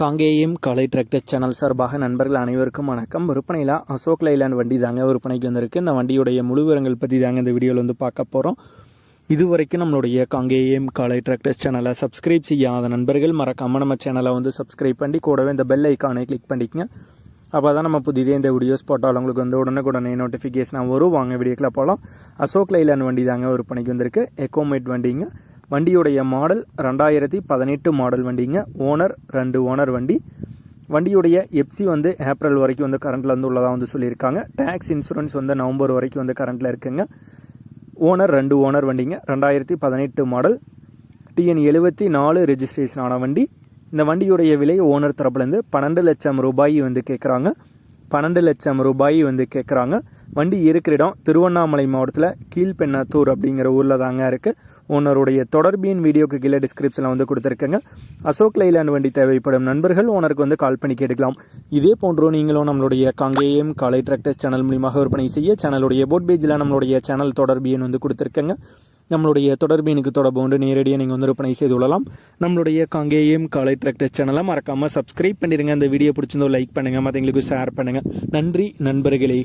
காங்கேயம் காலை tractor channel சார்பாக நண்பர்கள் அனைவருக்கும் வணக்கம். விற்பனையில் அசோக் லைலாண்ட் வண்டி தாங்க விற்பனைக்கு வந்திருக்கு. இந்த வண்டியுடைய முழு விவரங்கள் பற்றி தாங்க இந்த வீடியோவில் வந்து பார்க்க போகிறோம் இது வரைக்கும் நம்மளுடைய காங்கேயம் கலை டிராக்டர் சேனலை சப்ஸ்கிரைப் செய்யாத நண்பர்கள் மறக்காமல் நம்ம சேனலை வந்து சப்ஸ்கிரைப் பண்ணி கூடவே இந்த பெல் ஐக்கானை கிளிக் பண்ணிக்கங்க. அப்போ தான் நம்ம புதிதே இந்த வீடியோஸ் போட்டால் உங்களுக்கு வந்து உடனுக்குடனே நோட்டிஃபிகேஷனாக வரும். வாங்க வீடியோக்கில் போகலாம் அசோக் லைலாண்ட் வண்டி தாங்க விற்பனைக்கு வந்திருக்கு. எக்கோமேட் வண்டிங்க. வண்டியுடைய மாடல் ரெண்டாயிரத்தி பதினெட்டு மாடல் வண்டிங்க. ஓனர் ரெண்டு ஓனர் வண்டி. வண்டியுடைய எப்சி வந்து ஏப்ரல் வரைக்கும் வந்து கரண்ட்டில் வந்து உள்ளதாக வந்து சொல்லியிருக்காங்க. டேக்ஸ் இன்சூரன்ஸ் வந்து நவம்பர் வரைக்கும் வந்து கரண்ட்டில் இருக்குங்க. ஓனர் ரெண்டு ஓனர் வண்டிங்க. ரெண்டாயிரத்தி பதினெட்டு மாடல். டிஎன் எழுபத்தி நாலு ரெஜிஸ்ட்ரேஷன் ஆன வண்டி. இந்த வண்டியுடைய விலை ஓனர் தரப்புலேருந்து பன்னெண்டு லட்சம் ரூபாய் வந்து கேட்குறாங்க பன்னெண்டு லட்சம் ரூபாய் வந்து கேட்குறாங்க வண்டி இருக்கிற இடம் திருவண்ணாமலை மாவட்டத்தில் கீழ்பெண்ணத்தூர் அப்படிங்கிற ஊரில் தாங்க இருக்குது ஓனருடைய தொடர்பின் வீடியோக்கு கீழே டிஸ்கிரிப்ஷனில் வந்து கொடுத்துருக்கேங்க. அசோக் லைலாண்ட் வண்டி தேவைப்படும் நண்பர்கள் ஓனருக்கு வந்து கால் பண்ணி கேட்டுக்கலாம். இதே போன்றோ நீங்களும் நம்மளுடைய காங்கேயம் காலை டிராக்டர்ஸ் சேனல் மூலியமாக விற்பனை செய்ய சேனலுடைய போட் பேஜில் நம்மளுடைய சேனல் தொடர்பியன் வந்து கொடுத்துருக்கேங்க. நம்மளுடைய தொடர்பினுக்கு தொடர்பு கொண்டு நேரடியாக நீங்கள் வந்து விற்பனை செய்து கொள்ளலாம். நம்மளுடைய காங்கேயம் காலை டிராக்டர் சேனலை மறக்காமல் சப்ஸ்கிரைப் பண்ணிடுங்க அந்த வீடியோ பிடிச்சிருந்தோ லைக் பண்ணுங்கள் மற்றவங்களுக்கு ஷேர் பண்ணுங்கள் நன்றி நண்பர்களே.